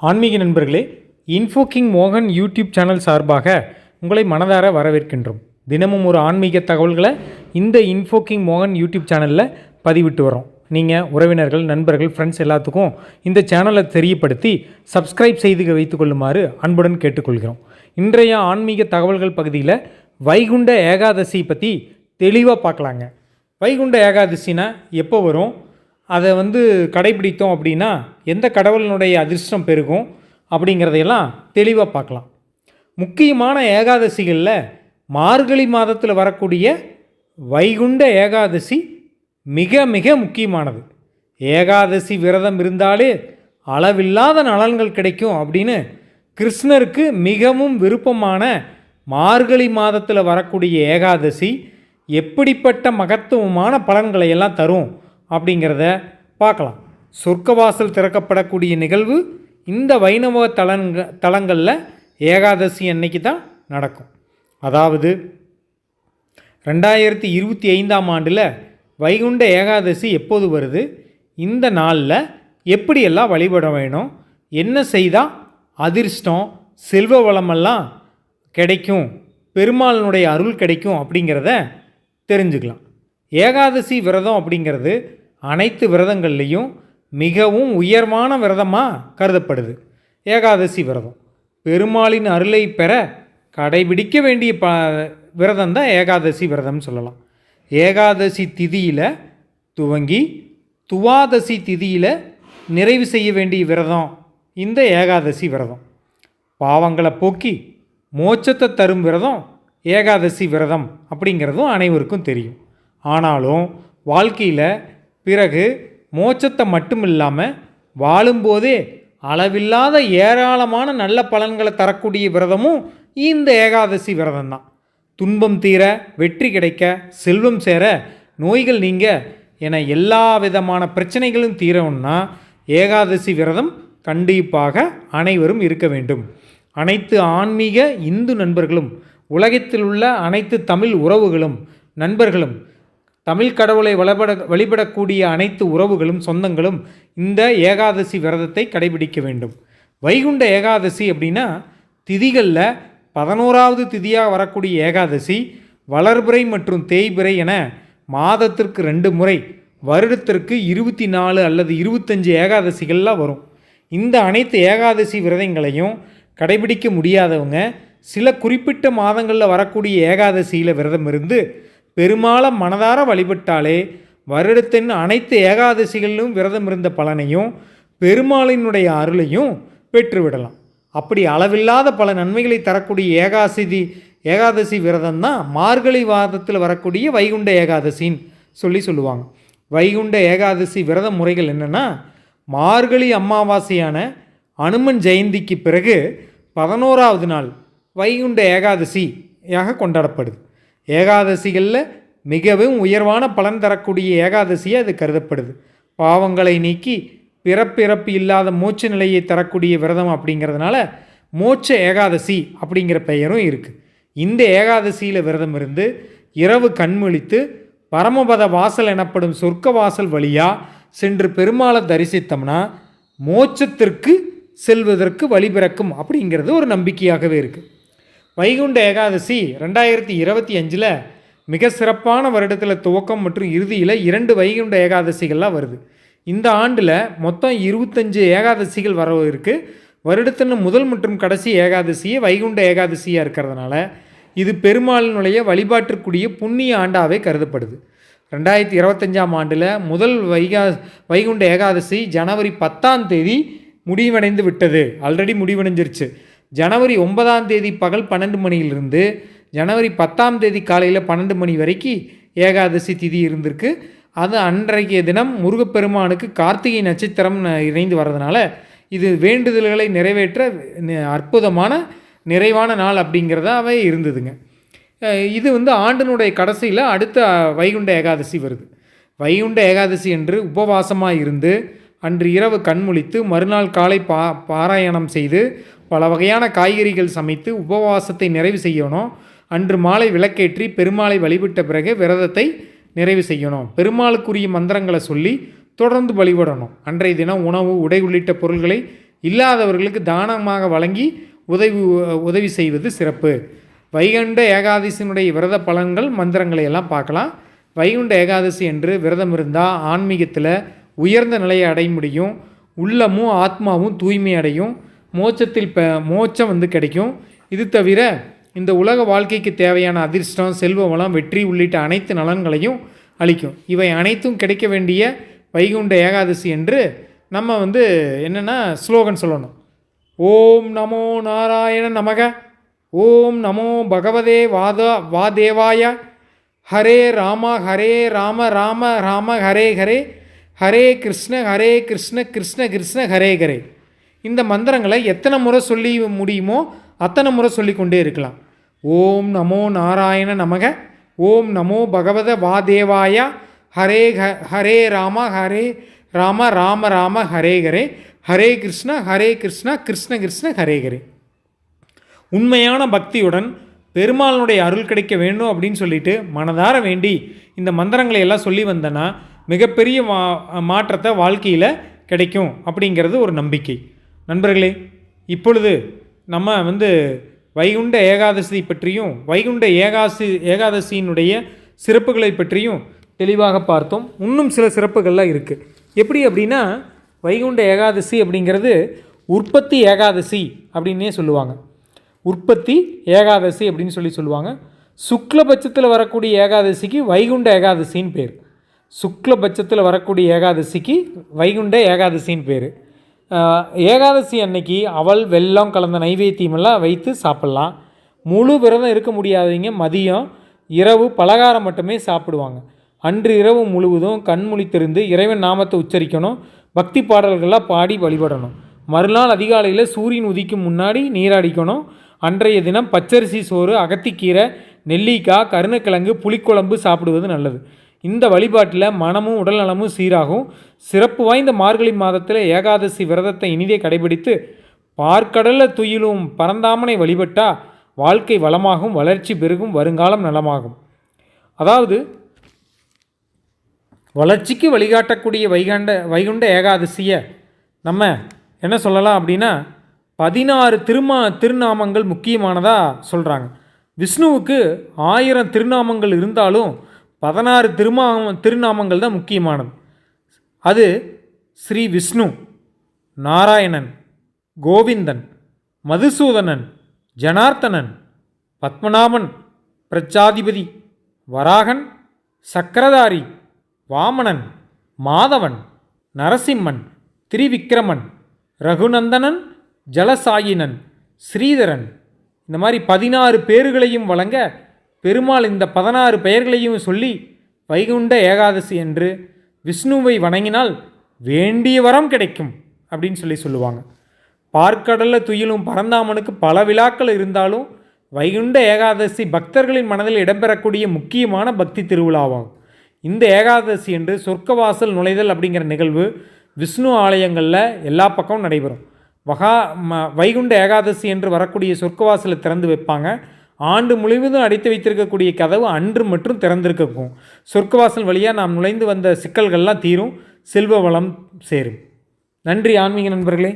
ஆன்மீக நண்பர்களே இன்ஃபோகிங் மோகன் யூடியூப் சேனல் சார்பாக உங்களை மனதார வரவேற்கின்றோம். தினமும் ஒரு ஆன்மீக தகவல்களை இந்த இன்ஃபோகிங் மோகன் யூடியூப் சேனலில் பதிவிட்டு வரோம். நீங்கள் உறவினர்கள் நண்பர்கள் ஃப்ரெண்ட்ஸ் எல்லாத்துக்கும் இந்த சேனலை தெரியப்படுத்தி சப்ஸ்கிரைப் செய்து வைத்துக்கொள்ளுமாறு அன்புடன் கேட்டுக்கொள்கிறோம். இன்றைய ஆன்மீக தகவல்கள் பகுதியில் வைகுண்ட ஏகாதசி பற்றி தெளிவாக பார்க்கலாங்க. வைகுண்ட ஏகாதசினா எப்போ வரும்? அதை வந்து கடைபிடித்தோம் அப்படின்னா எந்த கடவுளினுடைய அதிர்ஷ்டம் பெருகும் அப்படிங்கிறதையெல்லாம் தெளிவாக பார்க்கலாம். முக்கியமான ஏகாதசிகளில் மார்கழி மாதத்தில் வரக்கூடிய வைகுண்ட ஏகாதசி மிக மிக முக்கியமானது. ஏகாதசி விரதம் இருந்தாலே அளவில்லாத நலன்கள் கிடைக்கும் அப்படின்னு கிருஷ்ணருக்கு மிகவும் விருப்பமான மார்கழி மாதத்தில் வரக்கூடிய ஏகாதசி எப்படிப்பட்ட மகத்துவமான பலன்களை எல்லாம் தரும் அப்படிங்கிறத பார்க்கலாம். சொர்க்கவாசல் திறக்கப்படக்கூடிய நிகழ்வு இந்த வைணவ தலங்க தலங்களில் ஏகாதசி அன்னைக்கு தான் நடக்கும். அதாவது ரெண்டாயிரத்தி இருபத்தி ஐந்தாம் ஆண்டில் வைகுண்ட ஏகாதசி எப்போது வருது? இந்த நாளில் எப்படியெல்லாம் வழிபட வேணும்? என்ன செய்தால் அதிர்ஷ்டம் செல்வ வளமெல்லாம் கிடைக்கும் பெருமாளினுடைய அருள் கிடைக்கும் அப்படிங்கிறத தெரிஞ்சுக்கலாம். ஏகாதசி விரதம் அப்படிங்கிறது அனைத்து விரதங்கள்லேயும் மிகவும் உயர்வான விரதமாக கருதப்படுது. ஏகாதசி விரதம். பெருமாளின் அருளை பெற கடைபிடிக்க வேண்டிய ப விரதம் தான் ஏகாதசி விரதம்னு சொல்லலாம். ஏகாதசி திதியில் துவங்கி துவாதசி திதியில் நிறைவு செய்ய வேண்டிய விரதம் இந்த ஏகாதசி விரதம். பாவங்களை போக்கி மோட்சத்தை தரும் விரதம் ஏகாதசி விரதம் அப்படிங்கிறதும் அனைவருக்கும் தெரியும். ஆனாலும் வாழ்க்கையில் பிறகு மோட்சத்தை மட்டும் இல்லாமல் வாழும்போதே அளவில்லாத ஏராளமான நல்ல பலன்களை தரக்கூடிய விரதமும் இந்த ஏகாதசி விரதம் தான் துன்பம் தீர வெற்றி கிடைக்க செல்வம் சேர நோய்கள் நீங்க என எல்லா விதமான பிரச்சனைகளும் தீரணும்னா ஏகாதசி விரதம் கண்டிப்பாக அனைவரும் இருக்க வேண்டும். அனைத்து ஆன்மீக இந்து நண்பர்களும் உலகத்தில் உள்ள அனைத்து தமிழ் உறவுகளும் நண்பர்களும் தமிழ் கடவுளை வழிபட வழிபடக்கூடிய அனைத்து உறவுகளும் சொந்தங்களும் இந்த ஏகாதசி விரதத்தை கடைபிடிக்க வேண்டும். வைகுண்ட ஏகாதசி அப்படின்னா திதிகளில் பதினோராவது திதியாக வரக்கூடிய ஏகாதசி வளர்பிறை மற்றும் தேய்பிறை என மாதத்திற்கு ரெண்டு முறை வருடத்திற்கு இருபத்தி நாலு அல்லது இருபத்தஞ்சு ஏகாதசிகள்லாம் வரும். இந்த அனைத்து ஏகாதசி விரதங்களையும் கடைபிடிக்க முடியாதவங்க சில குறிப்பிட்ட மாதங்களில் வரக்கூடிய ஏகாதசியில் விரதம் இருந்து பெருமாளை மனதார வழிபட்டாலே வருடத்தின் அனைத்து ஏகாதசிகளிலும் விரதம் இருந்த பலனையும் பெருமாளினுடைய அருளையும் பெற்றுவிடலாம். அப்படி அளவில்லாத பல நன்மைகளை தரக்கூடிய ஏகாசிதி ஏகாதசி விரதம் தான் மார்கழி வாதத்தில் வரக்கூடிய வைகுண்ட ஏகாதசின்னு சொல்லி சொல்லுவாங்க. வைகுண்ட ஏகாதசி விரத முறைகள் என்னென்னா மார்கழி அமாவாசையான அனுமன் ஜெயந்திக்கு பிறகு பதினோராவது நாள் வைகுண்ட ஏகாதசியாக கொண்டாடப்படுது. ஏகாதசிகளில் மிகவும் உயர்வான பலன் தரக்கூடிய ஏகாதசியாக அது கருதப்படுது. பாவங்களை நீக்கி பிறப்பிறப்பு இல்லாத மோட்ச நிலையை தரக்கூடிய விரதம் அப்படிங்கிறதுனால மோட்ச ஏகாதசி அப்படிங்கிற பெயரும் இருக்குது இந்த ஏகாதசியில் விரதம் இருந்து இரவு கண்மொழித்து பரமபத வாசல் எனப்படும் சொர்க்க வாசல் வழியாக சென்று பெருமாளை தரிசித்தோம்னா மோட்சத்திற்கு செல்வதற்கு வழிபிறக்கும் அப்படிங்கிறது ஒரு நம்பிக்கையாகவே இருக்குது வைகுண்ட ஏகாதசி ரெண்டாயிரத்தி இருபத்தி அஞ்சில் மிக சிறப்பான வருடத்தில் துவக்கம் மற்றும் இறுதியில் இரண்டு வைகுண்ட ஏகாதசிகள்லாம் வருது. இந்த ஆண்டில் மொத்தம் இருபத்தஞ்சு ஏகாதசிகள் வர இருக்குது வருடத்தின் முதல் மற்றும் கடைசி ஏகாதசியே வைகுண்ட ஏகாதசியாக இருக்கிறதுனால இது பெருமாளினுடைய வழிபாட்டிற்குரிய புண்ணிய ஆண்டாகவே கருதப்படுது. ரெண்டாயிரத்தி இருபத்தஞ்சாம் ஆண்டில் முதல் வைகா வைகுண்ட ஏகாதசி ஜனவரி பத்தாம் தேதி முடிவடைந்து விட்டது. ஆல்ரெடி முடிவடைஞ்சிருச்சு. ஜனவரி ஒன்பதாம் தேதி பகல் பன்னெண்டு மணியிலிருந்து ஜனவரி பத்தாம் தேதி காலையில் பன்னெண்டு மணி வரைக்கும் ஏகாதசி திதி இருந்திருக்கு. அது அன்றைய தினம் முருகப்பெருமானுக்கு கார்த்திகை நட்சத்திரம் இணைந்து வர்றதுனால இது வேண்டுதல்களை நிறைவேற்ற அற்புதமான நிறைவான நாள் அப்படிங்கிறதாவே இருந்ததுங்க. இது வந்து ஆண்டினுடைய கடைசியில் அடுத்த வைகுண்ட ஏகாதசி வருது. வைகுண்ட ஏகாதசி என்று உபவாசமாக இருந்து அன்று இரவு கண்முழித்து மறுநாள் காலை பா பாராயணம் செய்து பல வகையான காய்கறிகள் சமைத்து உபவாசத்தை நிறைவு செய்யணும். அன்று மாலை விளக்கேற்றி பெருமாளை வழிபட்ட பிறகு விரதத்தை நிறைவு செய்யணும். பெருமாளுக்குரிய மந்திரங்களை சொல்லி தொடர்ந்து வழிபடணும். அன்றைய தினம் உணவு உடை உள்ளிட்ட பொருள்களை இல்லாதவர்களுக்கு தானமாக வழங்கி உதவி உதவி செய்வது சிறப்பு. வைகுண்ட ஏகாதசியினுடைய விரத பலன்கள் மந்திரங்களை எல்லாம் பார்க்கலாம். வைகுண்ட ஏகாதசி என்று விரதம் இருந்தால் ஆன்மீகத்தில் உயர்ந்த நிலையை அடைய முடியும். உள்ளமும் ஆத்மாவும் தூய்மை அடையும். மோட்சத்தில் மோட்சம் வந்து கிடைக்கும். இது தவிர இந்த உலக வாழ்க்கைக்கு தேவையான அதிர்ஷ்டம் செல்வ வளம் வெற்றி உள்ளிட்ட அனைத்து நலன்களையும் அளிக்கும். இவை அனைத்தும் கிடைக்க வேண்டிய வைகுண்ட ஏகாதசி என்று நம்ம வந்து என்னென்னா ஸ்லோகன் சொல்லணும். ஓம் நமோ நாராயண நமக. ஓம் நமோ பகவதே வாதா வாதேவாய. ஹரே ராம ஹரே ராம ராம ராம ஹரே ஹரே. ஹரே கிருஷ்ண ஹரே கிருஷ்ண கிருஷ்ண கிருஷ்ண ஹரே ஹரே. இந்த மந்திரங்களை எத்தனை முறை சொல்லி முடியுமோ அத்தனை முறை சொல்லி கொண்டே இருக்கலாம். ஓம் நமோ நாராயண நமக ஓம் நமோ பகவத வாதேவாய ஹரே ஹ ஹரே ராம ஹரே ராம ராம ராம ஹரே ஹரே ஹரே கிருஷ்ண ஹரே கிருஷ்ண கிருஷ்ண கிருஷ்ண ஹரே ஹரே. உண்மையான பக்தியுடன் பெருமாளனுடைய அருள் கிடைக்க வேண்டும் அப்படின்னு சொல்லிட்டு மனதார வேண்டி இந்த மந்திரங்களை எல்லாம் சொல்லி வந்தனா மிகப்பெரிய மா மாற்றத்தை வாழ்க்கையில் கிடைக்கும் அப்படிங்கிறது ஒரு நம்பிக்கை. நண்பர்களே இப்பொழுது நம்ம வந்து வைகுண்ட ஏகாதசி பற்றியும் வைகுண்ட ஏகாசி ஏகாதசியினுடைய சிறப்புகளை பற்றியும் தெளிவாக பார்த்தோம். இன்னும் சில சிறப்புகள்லாம் இருக்குது எப்படி அப்படின்னா வைகுண்ட ஏகாதசி அப்படிங்கிறது உற்பத்தி ஏகாதசி அப்படின்னே சொல்லுவாங்க. உற்பத்தி ஏகாதசி அப்படின்னு சொல்லி சொல்லுவாங்க. சுக்லபட்சத்தில் வரக்கூடிய ஏகாதசிக்கு வைகுண்ட ஏகாதசின்னு பேர். சுக்லபட்சத்தில் வரக்கூடிய ஏகாதசிக்கு வைகுண்ட ஏகாதசின்னு பேர். ஏகாதசி அன்னைக்கு அவள் வெல்லம் கலந்த நைவேத்தியமெல்லாம் வைத்து சாப்பிட்லாம். முழு விரதம் இருக்க முடியாதவங்க மதியம் இரவு பலகாரம் மட்டுமே சாப்பிடுவாங்க. அன்று இரவு முழுவதும் கண்முழித்திருந்து இறைவன் நாமத்தை உச்சரிக்கணும். பக்தி பாடல்கள்லாம் பாடி வழிபடணும். மறுநாள் அதிகாலையில் சூரியன் உதிக்கும் முன்னாடி நீராடிக்கணும் அன்றைய தினம் பச்சரிசி சோறு அகத்திக்கீரை நெல்லிக்காய் கருணக்கிழங்கு புளிக்குழம்பு சாப்பிடுவது நல்லது. இந்த வழிபாட்டில் மனமும் உடல் நலமும் சீராகும். சிறப்பு வாய்ந்த மார்கழி மாதத்தில் ஏகாதசி விரதத்தை இனிதே கடைபிடித்து பார்க்கடல துயிலும் பரந்தாமனை வழிபட்டா வாழ்க்கை வளமாகும் வளர்ச்சி பெருகும் வருங்காலம் நலமாகும். அதாவது வளர்ச்சிக்கு வழிகாட்டக்கூடிய வைகண்ட வைகுண்ட ஏகாதசியை நம்ம என்ன சொல்லலாம் அப்படின்னா பதினாறு திருமா திருநாமங்கள் முக்கியமானதாக சொல்கிறாங்க விஷ்ணுவுக்கு ஆயிரம் திருநாமங்கள் இருந்தாலும் பதினாறு திருமா திருநாமங்கள் தான் முக்கியமானது. அது ஸ்ரீ விஷ்ணு நாராயணன் கோவிந்தன் மதுசூதனன் ஜனார்த்தனன் பத்மநாபன் பிரச்சாதிபதி வராகன் சக்கரதாரி வாமனன் மாதவன் நரசிம்மன் திரிவிக்ரமன் ரகுநந்தனன் ஜலசாயினன் ஸ்ரீதரன். இந்த மாதிரி பதினாறு பேர்களையும் வழங்க பெருமாள் இந்த பதினாறு பெயர்களையும் சொல்லி வைகுண்ட ஏகாதசி என்று விஷ்ணுவை வணங்கினால் வேண்டிய வரம் கிடைக்கும் அப்படின்னு சொல்லி சொல்லுவாங்க. பார்க்கடலில் துயிலும் பரந்தாமனுக்கு பல விழாக்கள் இருந்தாலும் வைகுண்ட ஏகாதசி பக்தர்களின் மனதில் இடம்பெறக்கூடிய முக்கியமான பக்தி திருவிழாவாகும். இந்த ஏகாதசி என்று சொர்க்கவாசல் நுழைதல் அப்படிங்கிற நிகழ்வு விஷ்ணு ஆலயங்களில் எல்லா பக்கமும் நடைபெறும். வகா ம வைகுண்ட ஏகாதசி என்று வரக்கூடிய சொர்க்கவாசலை திறந்து வைப்பாங்க. ஆண்டு முழுவதும் அடைத்து வைத்திருக்கக்கூடிய கதவு அன்று மற்றும் திறந்திருக்கும் சொர்க்கவாசல் வழியாக நாம் நுழைந்து வந்த சிக்கல்கள்லாம் தீரும் செல்வ வளம் சேரும். நன்றி ஆன்மீக நண்பர்களே.